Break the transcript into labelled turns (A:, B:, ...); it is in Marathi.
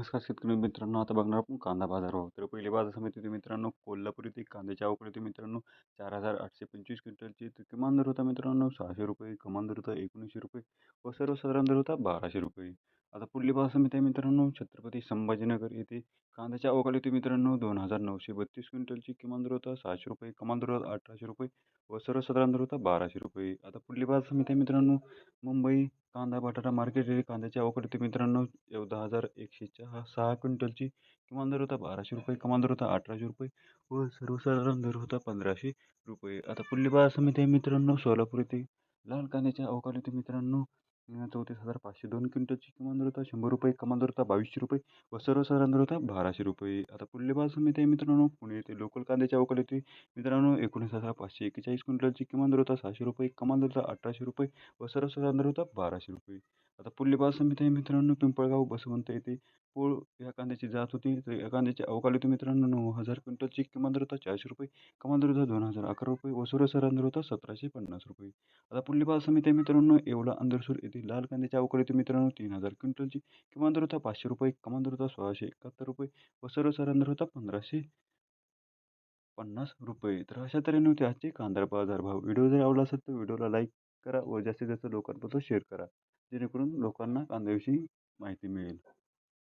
A: नमस्कार शेतकरी मित्रांनो आता बघणार आपण कांदा बाजार भाव. तर पहिली बाजार समिती मित्रांनो कोल्हापूर येथे कांद्याची आवक होती मित्रांनो चार हजार आठशे पंचवीस क्विंटलची. तर किमान दर होता मित्रांनो सहाशे रुपये कमान दर होता एकोणीसशे रुपये व सर्वसाधारण दर होता बाराशे रुपये. आता पुढली बाजार समिती आहे मित्रांनो छत्रपती संभाजीनगर येथे कांद्याची आवक होती मित्रांनो दोन हजार नऊशे बत्तीस क्विंटलची. किमान दर होता सहाशे रुपये कमान दर होता अठराशे रुपये व सर्वसाधारण दर होता बाराशे रुपये. आता पुढली बाजार समिती आहे मित्रांनो मुंबई कांदा बटाटा मार्केट रेट कांद्याची आवक मित्रांनो दहा हजार एकशे चहा सहा क्विंटलची किमान दर होता बाराशे रुपये कमान दर होता अठराशे रुपये व सर्वसाधारण दर होता पंधराशे रुपये. आता पुल्ली बाजार समिती आहे मित्रांनो सोलापूर येथे. लाल कांद्याच्या आवक मित्रांनो होती चौतीस हजार पाचशे दोन क्विंटलची किमान दर होता शंभर रुपये कमान दर होता बावीसशे रुपये व सर्वसाधारण दर होता बाराशे रुपये. आता पुढले बाजार समिती आहे मित्रांनो पुणे येथे लोकल कांद्याची अवकाल आली होती मित्रांनो एकोणीस हजार पाचशे एक्केचाळीस क्विंटलची किमान दर होता सहाशे रुपये कमान दर होता अठराशे रुपये व सर्वसाधारण दर होता बाराशे रुपये. आता पुल्लीपासून मी समिती मित्रांनो पिंपळगाव बसवंत येथे पोळ या कांद्याची जात होती. तर या कांद्याची अवकाळी मित्रांनो नऊ हजार क्विंटलची. किमान दर होता चारशे रुपये कमान दर होता दोन हजार अकरा रुपये व सर्वसाधारण होता सतराशे पन्नास रुपये. आता पुल्लीपासून मी समिती मित्रांनो एवढा अंधरसूर येथे लाल कांद्याची अवकाळी मित्रांनो तीन हजार क्विंटलची. किमान दर होता पाचशे रुपये कमान दर होता सोळाशे एकाहत्तर रुपये व सर्वसाधारण होता पंधराशे पन्नास रुपये. तर अशा तऱ्हेने होते आजचे कांदा बाजार भाव. व्हिडिओ जर आवडला असेल तर व्हिडिओला लाईक करा व जास्तीत जास्त लोकांपर्यंत शेअर करा जेणेकरून लोकांना कांद्याविषयी माहिती मिळेल.